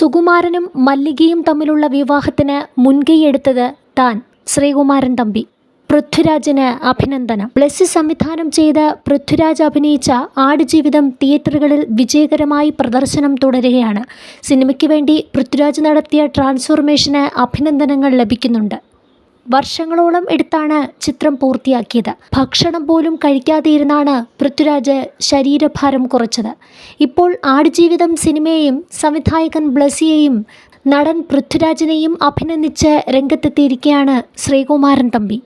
സുകുമാരനും മല്ലികയും തമ്മിലുള്ള വിവാഹത്തിന് മുൻകൈയെടുത്തത് താൻ ശ്രീകുമാരൻ തമ്പി. പൃഥ്വിരാജിന് അഭിനന്ദനം. പ്ലസ് സംവിധാനം ചെയ്ത് പൃഥ്വിരാജ് അഭിനയിച്ച ആടുജീവിതം തിയേറ്ററുകളിൽ വിജയകരമായി പ്രദർശനം തുടരുകയാണ്. സിനിമയ്ക്ക് വേണ്ടി പൃഥ്വിരാജ് നടത്തിയ ട്രാൻസ്ഫോർമേഷന് അഭിനന്ദനങ്ങൾ ലഭിക്കുന്നുണ്ട്. വർഷങ്ങളോളം എടുത്താണ് ചിത്രം പൂർത്തിയാക്കിയത്. ഭക്ഷണം പോലും കഴിക്കാതെ ഇരുന്നാണ് പൃഥ്വിരാജ് ശരീരഭാരം കുറച്ചത്. ഇപ്പോൾ ആടുജീവിതം സിനിമയെയും സംവിധായകൻ ബ്ലസിയെയും നടൻ പൃഥ്വിരാജിനെയും അഭിനന്ദിച്ച് രംഗത്തെത്തിയിരിക്കുകയാണ് ശ്രീകുമാരൻ തമ്പി.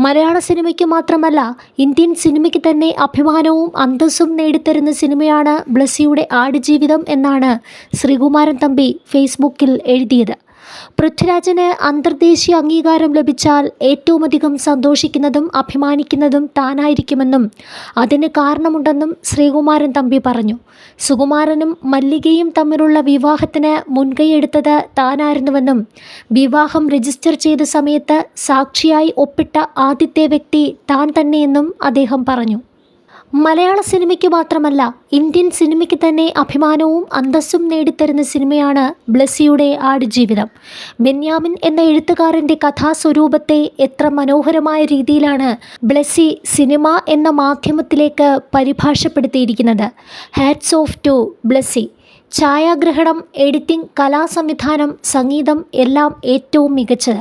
മലയാള സിനിമയ്ക്ക് മാത്രമല്ല ഇന്ത്യൻ സിനിമയ്ക്ക് തന്നെ അഭിമാനവും അന്തസ്സും നേടിത്തരുന്ന സിനിമയാണ് ബ്ലസ്സിയുടെ ആടുജീവിതം എന്നാണ് ശ്രീകുമാരൻ തമ്പി ഫേസ്ബുക്കിൽ എഴുതിയത്. പൃഥ്വിരാജിന് അന്തർദേശീയ അംഗീകാരം ലഭിച്ചാൽ ഏറ്റവുമധികം സന്തോഷിക്കുന്നതും അഭിമാനിക്കുന്നതും താനായിരിക്കുമെന്നും അതിന് കാരണമുണ്ടെന്നും ശ്രീകുമാരൻ തമ്പി പറഞ്ഞു. സുകുമാരനും മല്ലികയും തമ്മിലുള്ള വിവാഹത്തിന് മുൻകൈയെടുത്തത് താനായിരുന്നുവെന്നും വിവാഹം രജിസ്റ്റർ ചെയ്ത സമയത്ത് സാക്ഷിയായി ഒപ്പിട്ട ആദ്യത്തെ വ്യക്തി താൻ തന്നെയെന്നും അദ്ദേഹം പറഞ്ഞു. മലയാള സിനിമയ്ക്ക് മാത്രമല്ല ഇന്ത്യൻ സിനിമയ്ക്ക് തന്നെ അഭിമാനവും അന്തസ്സും നേടിത്തരുന്ന സിനിമയാണ് ബ്ലസ്സിയുടെ ആടുജീവിതം ബെന്യാമിൻ എന്ന എഴുത്തുകാരന്റെ കഥാസ്വരൂപത്തെ എത്ര മനോഹരമായ രീതിയിലാണ് ബ്ലസ്സി സിനിമ എന്ന മാധ്യമത്തിലേക്ക് പരിഭാഷപ്പെടുത്തിയിരിക്കുന്നത്. Hats off to Blessy. ഛായാഗ്രഹണം എഡിറ്റിംഗ് കലാസംവിധാനം സംഗീതം എല്ലാം ഏറ്റവും മികച്ചത്.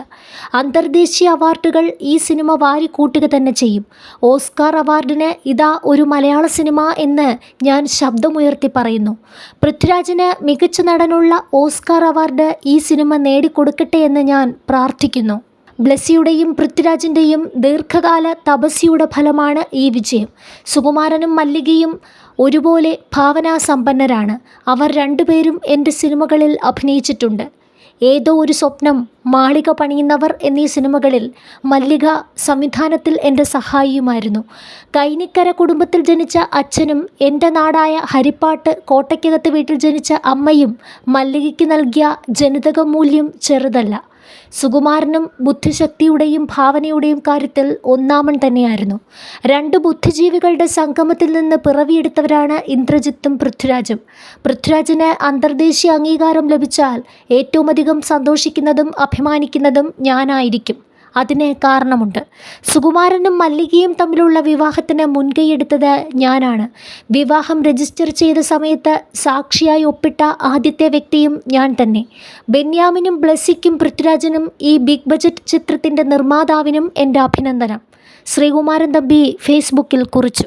അന്തർദേശീയ അവാർഡുകൾ ഈ സിനിമ വാരിക്കൂട്ടുക തന്നെ ചെയ്യും. ഓസ്കാർ അവാർഡിന് ഇതാ ഒരു മലയാള സിനിമ എന്ന് ഞാൻ ശബ്ദമുയർത്തി പറയുന്നു. പൃഥ്വിരാജിന് മികച്ച നടനുള്ള ഓസ്കാർ അവാർഡ് ഈ സിനിമ നേടിക്കൊടുക്കട്ടെ എന്ന് ഞാൻ പ്രാർത്ഥിക്കുന്നു. ബ്ലെസ്സിയുടെയും പൃഥ്വിരാജിന്റെയും ദീർഘകാല തപസ്യയുടെ ഫലമാണ് ഈ വിജയം. സുകുമാരനും മല്ലികയും ഒരുപോലെ ഭാവനാസമ്പന്നരാണ്. അവർ രണ്ടുപേരും എന്റെ സിനിമകളിൽ അഭിനയിച്ചിട്ടുണ്ട്. ഏതോ ഒരു സ്വപ്നം മാളിക പണിയുന്നവർ എന്നീ സിനിമകളിൽ മല്ലിക സംവിധാനത്തിൽ എന്റെ സഹായിയുമായിരുന്നു. കൈനിക്കര കുടുംബത്തിൽ ജനിച്ച അച്ഛനും എന്റെ നാടായ ഹരിപ്പാട്ട് കോട്ടയ്ക്കകത്ത് വീട്ടിൽ ജനിച്ച അമ്മയും മല്ലികയ്ക്ക് നൽകിയ ജനിതക മൂല്യം ചെറുതല്ല. സുകുമാരനും ബുദ്ധിശക്തിയുടെയും ഭാവനയുടെയും കാര്യത്തിൽ ഒന്നാമൻ തന്നെയായിരുന്നു. രണ്ട് ബുദ്ധിജീവികളുടെ സംഗമത്തിൽ നിന്ന് പിറവിയെടുത്തവരാണ് ഇന്ദ്രജിത്തും പൃഥ്വിരാജും. പൃഥ്വിരാജിന് അന്തർദേശീയ അംഗീകാരം ലഭിച്ചാൽ ഏറ്റവുമധികം സന്തോഷിക്കുന്നതും അഭിമാനിക്കുന്നതും ഞാനായിരിക്കും. അതിന് കാരണമുണ്ട്. സുകുമാരനും മല്ലികയും തമ്മിലുള്ള വിവാഹത്തിന് മുൻകൈയെടുത്തത് ഞാനാണ്. വിവാഹം രജിസ്റ്റർ ചെയ്ത സമയത്ത് സാക്ഷിയായി ഒപ്പിട്ട ആദ്യത്തെ വ്യക്തിയും ഞാൻ തന്നെ. ബെന്യാമിനും ബ്ലസ്സിക്കും പൃഥ്വിരാജനും ഈ ബിഗ് ബജറ്റ് ചിത്രത്തിന്റെ നിർമ്മാതാവിനും എന്റെ അഭിനന്ദനം. ശ്രീകുമാരൻ തമ്പി ഫേസ്ബുക്കിൽ കുറിച്ചു.